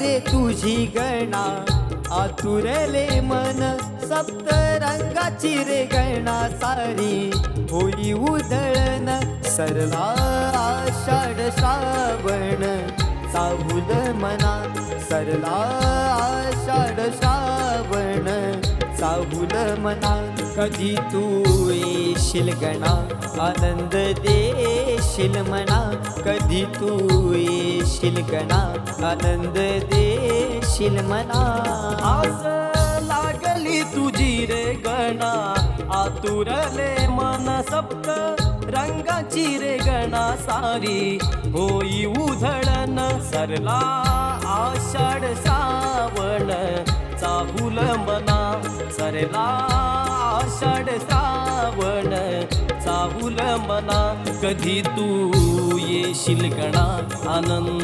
रे तुझी गणा आतुरले मन सप्त रंगाची रे गणा सारी होई उधळण सरला आषाढ श्रावण चाहुल मना सरला आषाढ श्रावण चाहुल मना। कधी तू येशील गणा आनंद दे देशील म्हणा कधी तू येशील गणा आनंद देशील म्हणा. आस लागली तुझी रे गणा आतुरले मन सप्त रंगाची रे गणा सारी. होई उधळण सरला आषाढ सावण चाहुल मना सरला आषाढ सा चाहुल मना कधी तू येशील गणा? आनंद